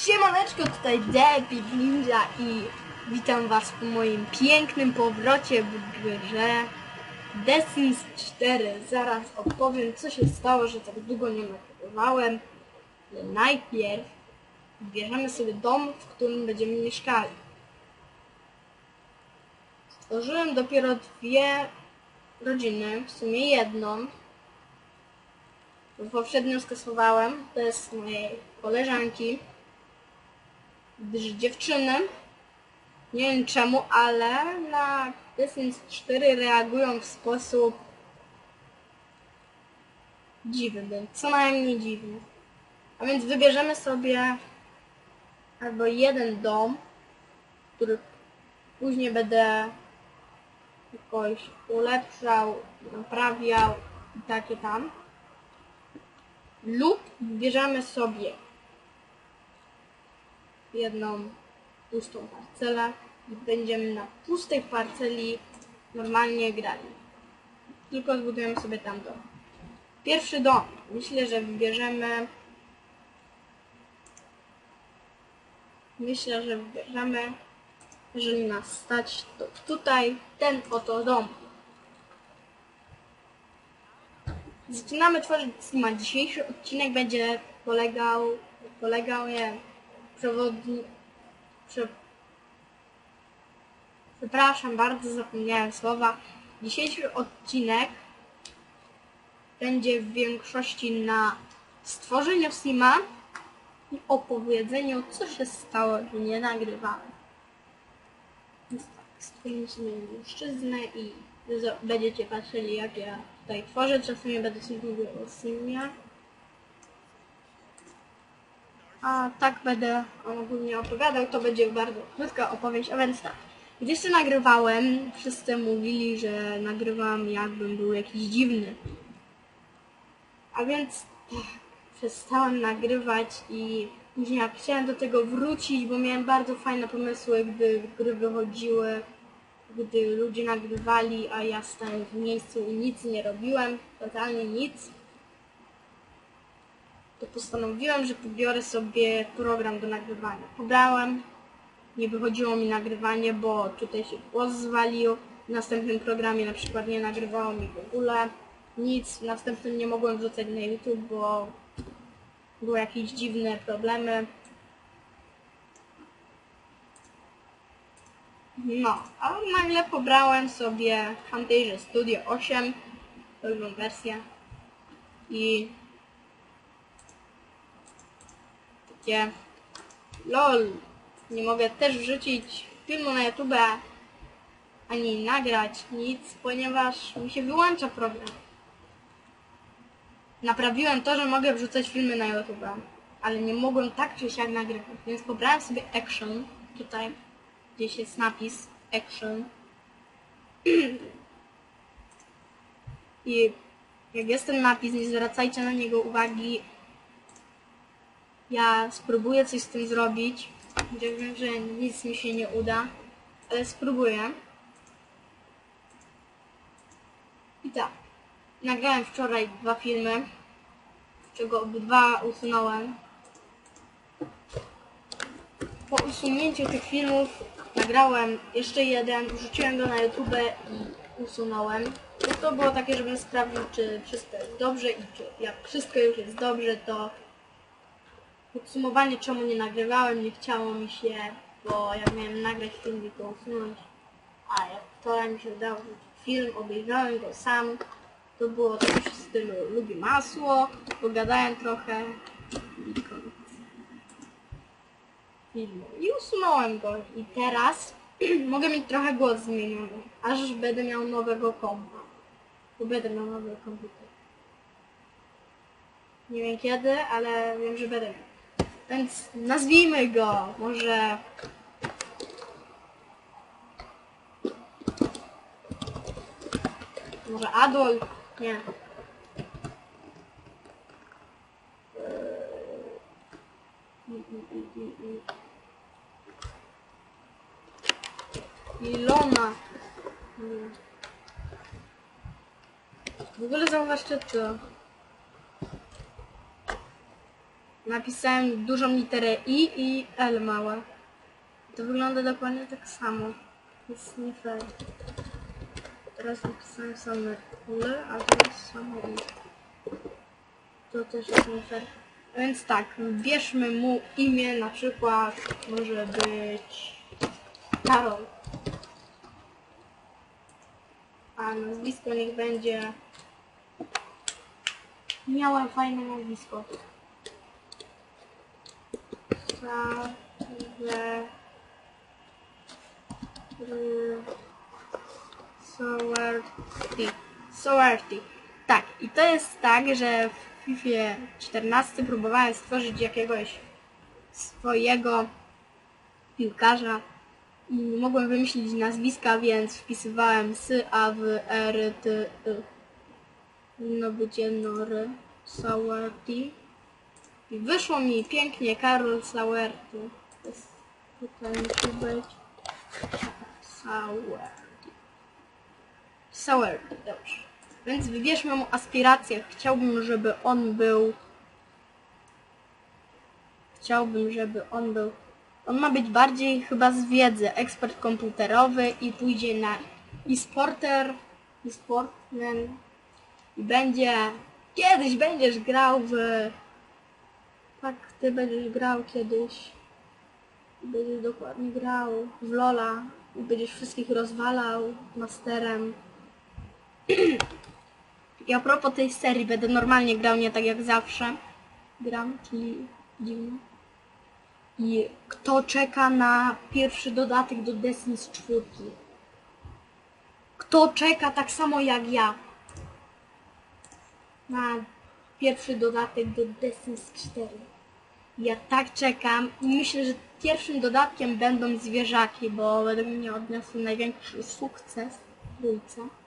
Siemaneczko, tutaj Debbie Ninja i witam was w moim pięknym powrocie w grze The Sims 4. Zaraz opowiem co się stało, że tak długo nie nagrywałem. Ale najpierw wybierzemy sobie dom, w którym będziemy mieszkali. Stworzyłem dopiero dwie rodziny, w sumie jedną. Poprzednią skasowałem, to jest mojej koleżanki gdyż dziewczyny, nie wiem czemu, ale na Sims 4 reagują w sposób dziwny, co najmniej dziwny. A więc wybierzemy sobie albo jeden dom, który później będę jakoś ulepszał, naprawiał i takie tam. Lub wybierzemy sobie jedną pustą parcelę i będziemy na pustej parceli normalnie grali. Tylko zbudujemy sobie tam dom. Pierwszy dom. Myślę, że wybierzemy Myślę, że wybierzemy jeżeli nas stać, to tutaj ten oto dom. Zaczynamy tworzyć Sima. Dzisiejszy odcinek będzie polegał, polegał nie, Prze... Przepraszam bardzo, zapomniałem słowa. Dzisiejszy odcinek będzie w większości na stworzeniu Sima i opowiedzeniu, co się stało, że nie nagrywałem. Więc tak, stworzyliśmy mężczyznę i będziecie patrzyli, jak ja tutaj tworzę. Czasami będę coś mówił o Simie. A tak będę ogólnie opowiadał, to będzie bardzo krótka opowieść, a więc tak. Gdzieś to nagrywałem, wszyscy mówili, że nagrywam jakbym był jakiś dziwny. A więc tak, przestałem nagrywać i później jak chciałem do tego wrócić, bo miałem bardzo fajne pomysły, gdy gry wychodziły, gdy ludzie nagrywali, a ja stałem w miejscu i nic nie robiłem, totalnie nic to postanowiłem, że pobiorę sobie program do nagrywania. Pobrałem, nie wychodziło mi nagrywanie, bo tutaj się głos zwalił. W następnym programie na przykład nie nagrywało mi w ogóle nic. W następnym nie mogłem wrzucać na YouTube, bo były jakieś dziwne problemy. No, a nagle pobrałem sobie Camtasia Studio 8, drugą wersję i takie lol, nie mogę też wrzucić filmu na YouTube ani nagrać nic, ponieważ mi się wyłącza program. Naprawiłem to, że mogę wrzucać filmy na YouTube, ale nie mogłem tak czy siak nagrywać, więc pobrałem sobie Action, tutaj gdzieś jest napis Action i jak jest ten napis, nie zwracajcie na niego uwagi, ja spróbuję coś z tym zrobić. Chociaż wiem, że nic mi się nie uda, ale spróbuję. I tak. Nagrałem wczoraj dwa filmy, z czego obydwa usunąłem. Po usunięciu tych filmów nagrałem jeszcze jeden, wrzuciłem go na YouTube i usunąłem. To było takie, żebym sprawdził, czy wszystko jest dobrze i czy jak wszystko już jest dobrze, to Podsumowanie czemu nie nagrywałem, nie chciało mi się, bo ja miałem nagrać film i go usunąć. A jak wczoraj mi się udało film, obejrzałem go sam. To było coś w stylu lubi masło, pogadałem trochę i koniec filmu. I usunąłem go i teraz mogę mieć trochę głos zmieniony, aż będę miał nowego kompa. Bo będę miał nowy komputer. Nie wiem kiedy, ale wiem, że będę miał. Więc nazwijmy go może... Może Adolf? Nie. Ilona. W ogóle zauważcie to. Napisałem dużą literę I i L małe. To wygląda dokładnie tak samo. Jest nie fair. Teraz napisałem same L, a teraz samo I. To też jest nie fair. Więc tak, bierzmy mu imię, na przykład może być Karol. A nazwisko niech będzie... Miałem fajne nazwisko. Sawe... Sowerty. Sowerty. Tak, i to jest tak, że w FIFA 14 próbowałem stworzyć jakiegoś swojego piłkarza i nie mogłem wymyślić nazwiska, więc wpisywałem sy, a w r, t, y. No będzie nory, Sauerty. I wyszło mi pięknie Karol Sauerty. To jest- Tutaj musi być Sauerty. Sauerty, dobrze. Więc wybierzmy mu aspirację. Chciałbym, żeby on był... Chciałbym, żeby on był... On ma być bardziej chyba z wiedzy, ekspert komputerowy i pójdzie na e-sporter, e-sportman i będzie... Kiedyś będziesz grał w... Tak, ty będziesz grał kiedyś. Będziesz dokładnie grał w Lola i będziesz wszystkich rozwalał masterem. I a propos tej serii, będę normalnie grał, nie tak jak zawsze. Gram, czyli dziwnie. I kto czeka na pierwszy dodatek do Destiny z czwórki? Kto czeka tak samo jak ja? Na pierwszy dodatek do Destiny z 4. Ja tak czekam i myślę, że pierwszym dodatkiem będą zwierzaki, bo według mnie odniosły największy sukces w trójce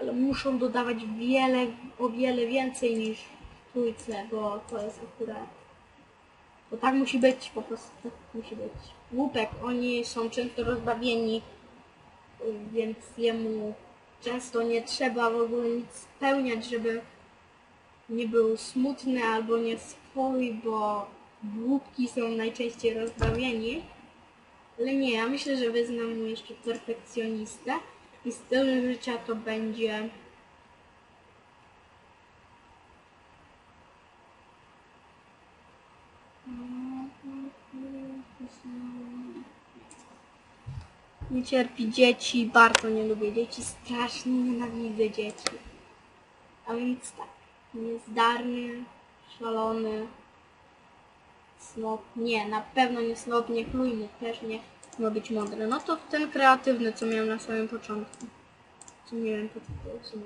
ale muszą dodawać wiele, o wiele więcej niż w trójce, bo to jest akurat... Bo tak musi być, po prostu tak musi być. Łupek, oni są często rozbawieni, więc jemu często nie trzeba w ogóle nic spełniać, żeby nie był smutny albo nie swój, bo głupki są najczęściej rozbawieni. Ale nie, ja myślę, że wyznam mu jeszcze perfekcjonistę i styl życia to będzie nie cierpi dzieci, bardzo nie lubię dzieci, strasznie nienawidzę dzieci. A więc tak, niezdarny, szalony, snop, nie, na pewno nie snop, nie chlujny, też nie ma być mądry. No to ten kreatywny, co miałem na samym początku. Co miałem po sumie.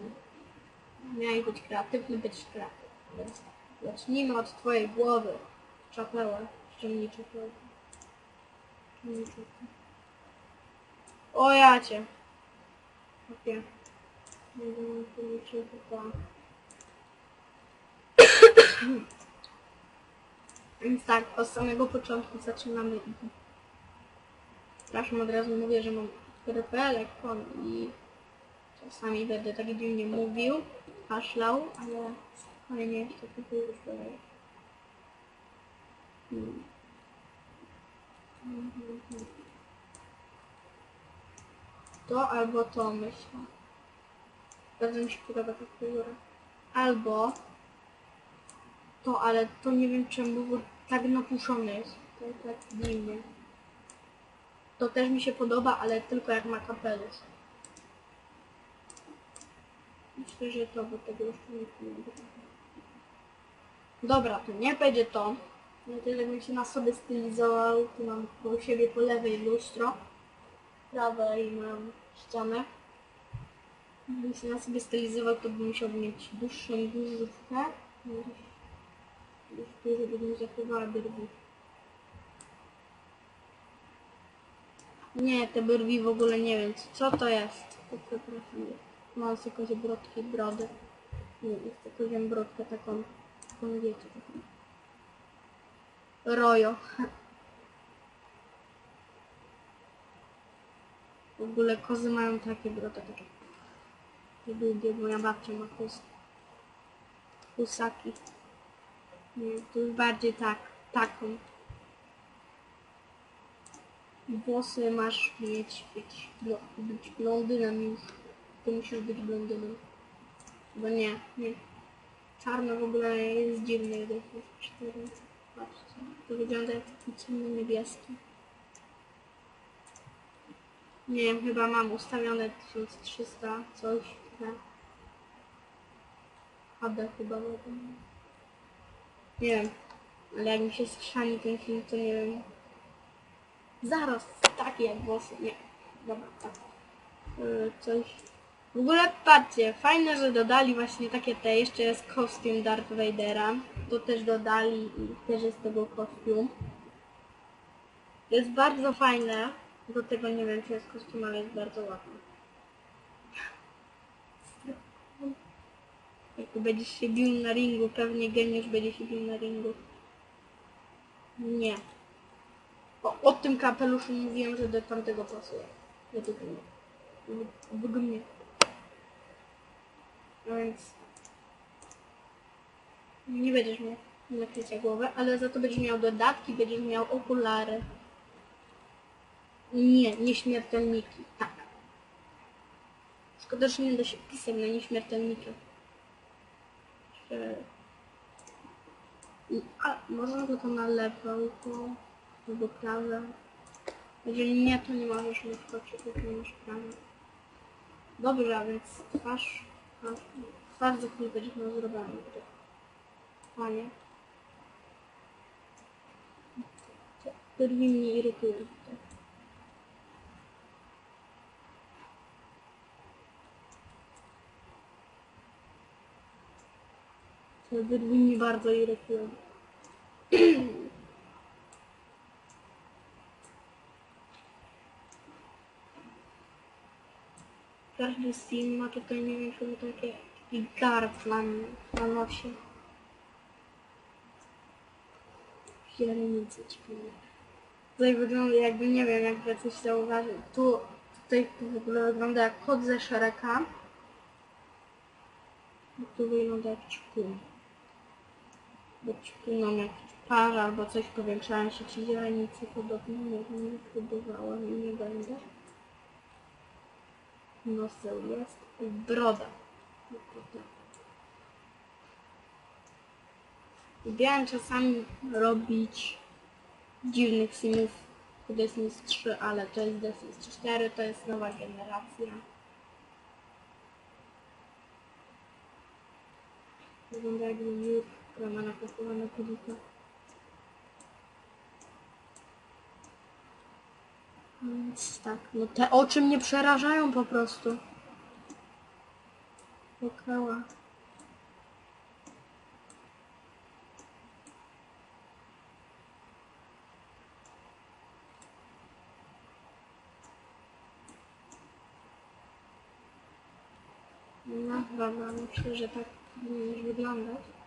Miałeś być kreatywny, być kreatywny. Tak, zacznijmy od twojej głowy. Czapelę, ściągnij czapelę. Ściągnij. O ja cię. Okej. Będę miał policzyć chyba. Więc tak, od samego początku zaczynamy. Przepraszam, od razu mówię, że mam kon i czasami będę tak dziwnie mówił, kaszlał, ale spokojnie, to tylko już dalej. Hmm. To albo to myślę. Bardzo mi się podoba ta figura. Albo to, ale to nie wiem czemu, bo tak napuszone jest. To tak dziwnie. To też mi się podoba, ale tylko jak ma kapelusz. Myślę, że to, bo tego jeszcze nie wiem. Dobra, to nie będzie to. No to jakbym się na sobie stylizował, tu mam koło siebie po lewej lustro, prawej mam ścianę. Gdybym się na sobie stylizował, to bym musiał mieć dłuższą główkę. Nie te brwi w ogóle nie wiem, co to jest. Mam sobie jakieś brodki, brody. Nie, jest jakąś brodkę taką, taką wiecie, taką. Rojo. W ogóle kozy mają takie brody, takie. Długie, moja babcia ma kus. Kusaki. Nie, to już bardziej tak, taką. Włosy masz mieć, być, być blondynem już. To musisz być blondynem. Bo nie, nie. Czarno w ogóle jest dziwne, jak jest cztery. Patrzcie, to wygląda jak taki ciemno-niebieski. Nie wiem, chyba mam ustawione 1300 coś. na HD chyba to- Nie wiem, ale jak mi się skrzani ten film, to nie wiem. Zaraz, takie jak włosy. Nie, dobra, tak. Yy, coś. W ogóle patrzcie, fajne, że dodali właśnie takie te, jeszcze jest kostium Darth Vadera. To też dodali i też jest tego kostium. Jest bardzo fajne. Do tego nie wiem, czy jest kostium, ale jest bardzo ładny. Jak tu będziesz się bił na ringu, pewnie geniusz będzie się bił na ringu. Nie. O, o tym kapeluszu mówiłem, że do tamtego pasuje. Nie tylko nie. W- W gmie. No więc... Nie będziesz miał nakrycia głowy, ale za to będziesz miał dodatki, będziesz miał okulary. Nie, nieśmiertelniki. Tak. Szkoda, że nie da się pisać na nieśmiertelniki. I- A, można go to na lewo, to... albo prawe. Jeżeli nie, to nie możesz mieć oczy, tylko nie masz prawa. Dobrze, a więc twarz... twarz twarz za chwilę będzie miał zrobione. Panie. Brwi mnie irytują brwi mnie bardzo irytują. Każdy Steam ma tutaj, nie wiem, chyba takie, taki garb na, na nosie. Źrenicy powiem. Tutaj wygląda jakby, nie wiem, jakby coś zauważył. Tu, tutaj w ogóle wygląda jak kot ze szereka. Tu wygląda jak czpun. Bo czpunom jak parz albo coś powiększają się ci źrenicy podobno. Nie wiem, nie próbowałem i nie będę. Noseł jest i broda. Lubiałem czasami robić dziwnych simów w Sims 3, ale to jest Sims 4, to jest nowa generacja. Wygląda już która ma napakowane kulika. Więc tak, no te oczy mnie przerażają po prostu. Pokała. No dobra, myślę, że tak powinieneś wyglądać.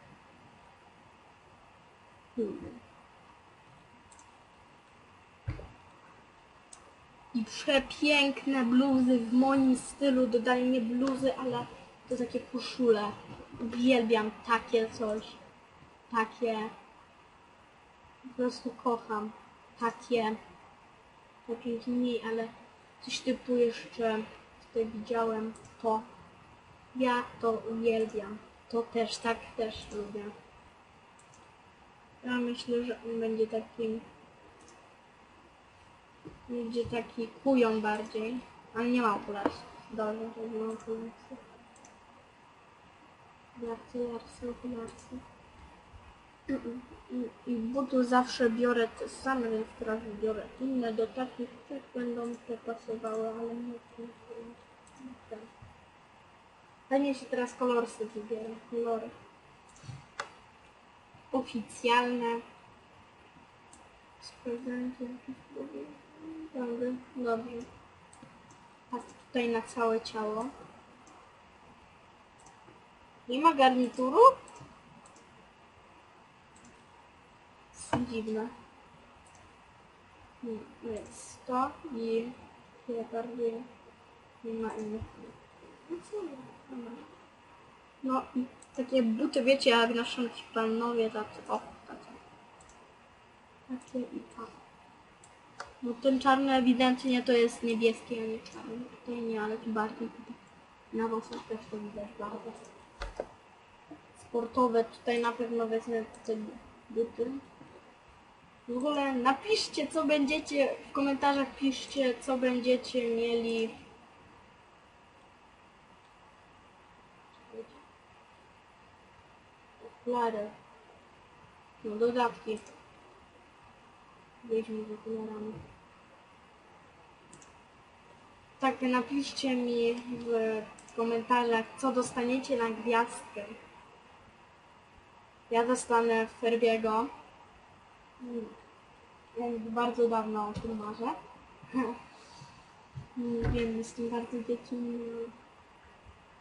I przepiękne bluzy w moim stylu. Dodali nie bluzy, ale to takie koszule. Uwielbiam takie coś. Takie. Po prostu kocham. Takie. Takie mniej, ale coś typu jeszcze tutaj widziałem to. Ja to uwielbiam. To też tak też lubię. Ja myślę, że on będzie takim będzie taki kujon bardziej, ale nie ma okulasów. Dobrze, że nie ma okulasów. Okulasy, larsy, okulasy. I, butu zawsze biorę te same, więc teraz biorę inne do takich, też będą te pasowały, ale nie ten. Pewnie się teraz kolorsy wybiera, kolory. Oficjalne. Sprawdzałem, czy jakieś. Dobrze. A tutaj na całe ciało. Nie ma garnituru? Jest Dziwne. Hmm, Więc to i ja bardziej nie ma innych. No co. No i Takie buty, wiecie, jak noszą ci panowie, tacy, o, tacy. Takie i tak. No ten czarny ewidentnie to jest niebieski, a nie czarny. Tutaj nie, ale tu bardziej. Na włosach też to widać bardzo. Sportowe, tutaj na pewno wezmę te buty. W ogóle napiszcie, co będziecie, w komentarzach piszcie, co będziecie mieli. Okulary. No dodatki. Weźmy z okularami. Tak, napiszcie mi w komentarzach, co dostaniecie na gwiazdkę. Ja dostanę Ferbiego. Mm. Ja bardzo dawno o tym marzę. Nie wiem, jestem bardzo dziecinny.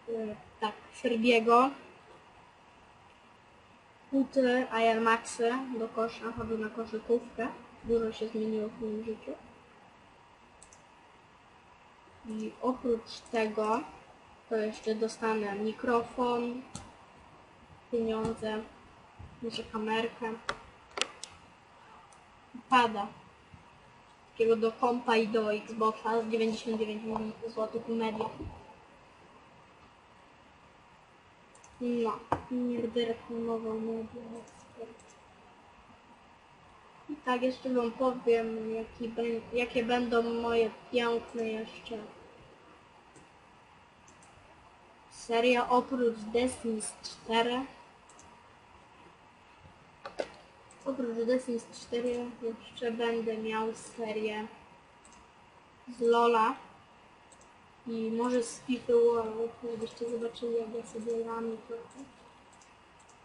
E, Tak, Ferbiego. Buty Air Maxy do kosza, chodzę na koszykówkę. Dużo się zmieniło w moim życiu. I oprócz tego to jeszcze dostanę mikrofon, pieniądze, jeszcze kamerkę, pada takiego do kompa i do Xboxa z 99 zł media. No, będę reklamował media ekspert. I tak jeszcze wam powiem, jaki jakie będą moje piękne jeszcze seria oprócz Destiny 4. Oprócz Destiny 4 jeszcze będę miał serię z Lola i może z FIFA żebyście zobaczyli jak ja sobie gram i trochę.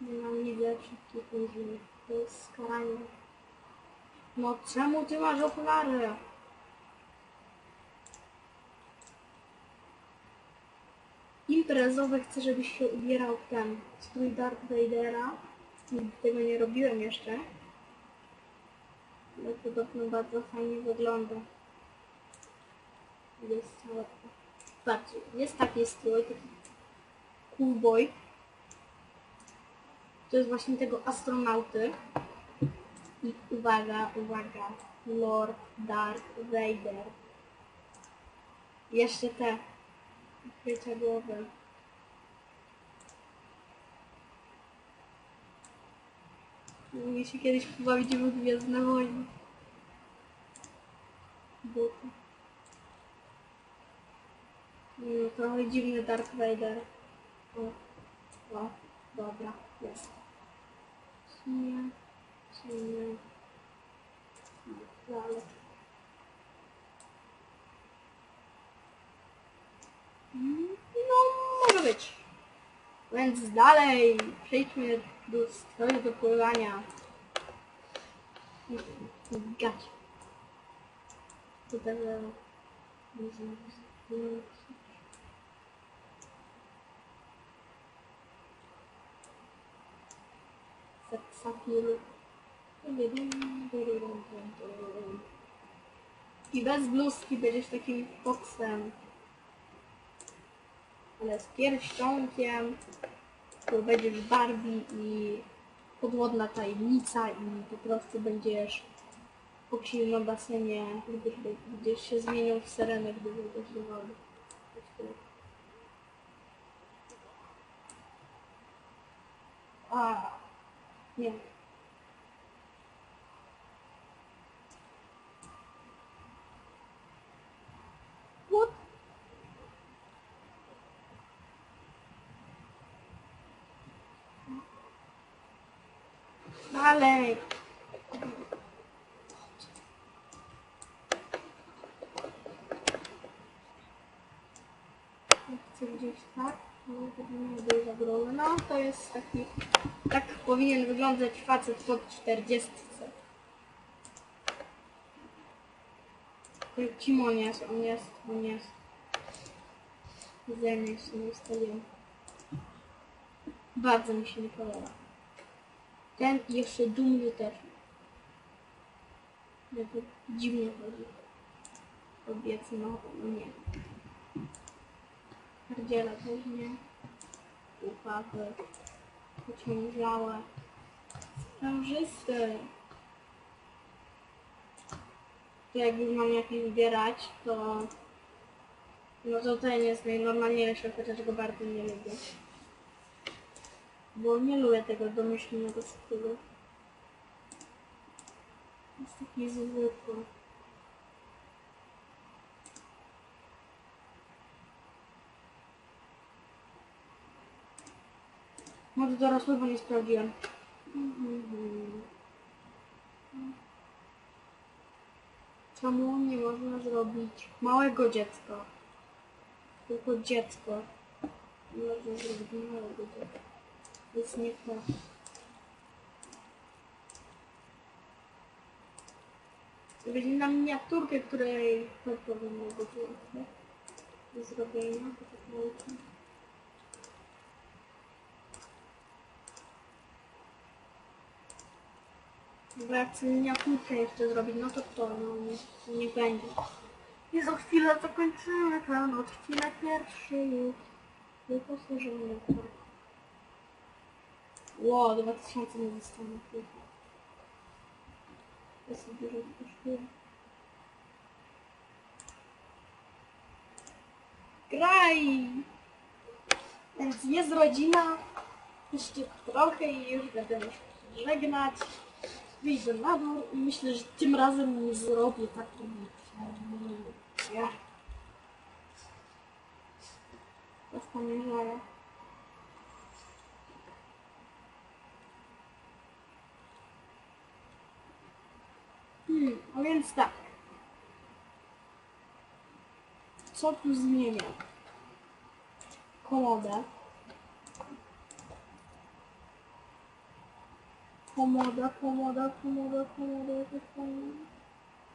Nienawidzę wszystkich różnych, to jest skaranie. No czemu ty masz okulary? Imprezowe chcę, żebyś się ubierał w ten strój Darth Vadera. Tego nie robiłem jeszcze. Ale podobno bardzo fajnie wygląda. Jest. Patrzcie, jest taki strój, taki boy. To jest właśnie tego astronauty. I uwaga, uwaga, Lord Darth Vader. Jeszcze te ukryte głowy. Mogę się kiedyś pobawić w Gwiezdne Wojny. Buty. Mm, trochę dziwny Darth Vader. O, o dobra, jest. No, No, może być. Więc dalej przejdźmy do stroju do pływania. Gać. Tutaj możemy Saksafiru. I bez bluzki będziesz takim foksem. Ale z pierścionkiem. To będziesz Barbie i podwodna tajemnica i po prostu będziesz foksił na basenie, gdyż będziesz się zmienił w serenę, gdy wejdziesz do wody. Nie. What? Dalej. Ja Chcę gdzieś tak. No, No, to jest taki... Tak powinien wyglądać facet pod 40. Kim on jest? On jest, on jest. Ze mnie się nie ustaliłem. Bardzo mi się nie podoba. Ten jeszcze dumny też. Jak dziwnie chodzi. Kobiec, no, no nie. Hardziela też nie. Upawy. Pociążałe. Sprężysty. To jak mam jakieś wybierać, to... No to ten jest najnormalniejszy, chociaż go bardzo nie lubię. Bo nie lubię tego domyślnego stylu. Jest taki zwykły. Może dorosłego nie sprawdziłem. Czemu nie można zrobić małego dziecka? Tylko dziecko. Nie można zrobić małego dziecka. Jest nie fair. Będzie na miniaturkę, której powinno być łatwe do zrobienia. Nauczę. Bo jak chcę miniaturkę jeszcze zrobić, no to to, no nie, nie będzie. I za chwilę zakończymy ten odcinek pierwszy już. Wyposażony to. Ło, 2000 nie zostanę. To jest dużo kosztuje. Graj! Więc jest rodzina. Jeszcze trochę i już będę musiał żegnać. Wyjdę na dół i myślę, że tym razem zrobię takiej ja. Rozpamiężaję. Hmm, a więc tak. Co tu zmienię? Komodę. Komoda, komoda, komoda, komoda, jakaś fajna.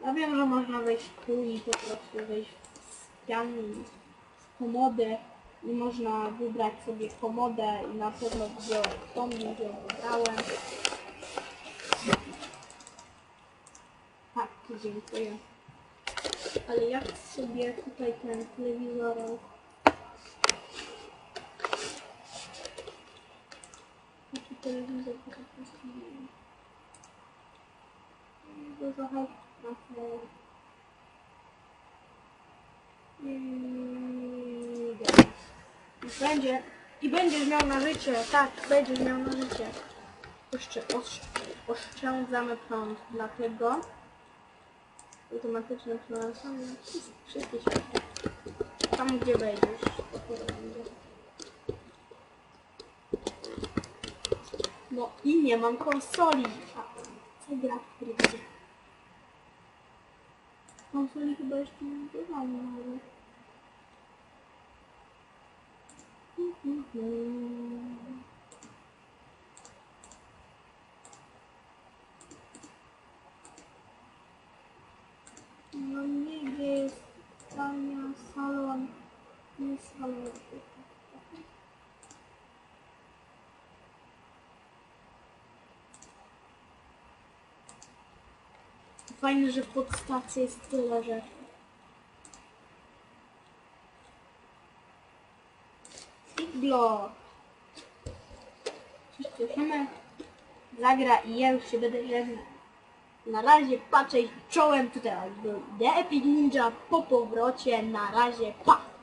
Ja wiem, że można wejść tu i po prostu wejść w ściany z komody i można wybrać sobie komodę i na pewno wziąłem tą, gdzie wybrałem. Tak, dziękuję. Ale jak sobie tutaj ten telewizor I będzie. I będziesz miał na życie. Tak, będziesz miał na życie. Jeszcze osz, oszczędzamy prąd, dlatego automatyczne przełączanie wszystkie. Tam gdzie wejdziesz. to tyle będzie. No i nie mam konsoli. A co gra w trybie? Konsoli chyba jeszcze nie używam nawet. No nigdzie jest tania salon. Nie salon. Fajne, że w podstawce jest tyle rzeczy. Iglo. Coś cieszymy. Zagra i ja już się będę żegnał. Na razie patrzę czołem tutaj. Był The Epic Ninja po powrocie. Na razie pa!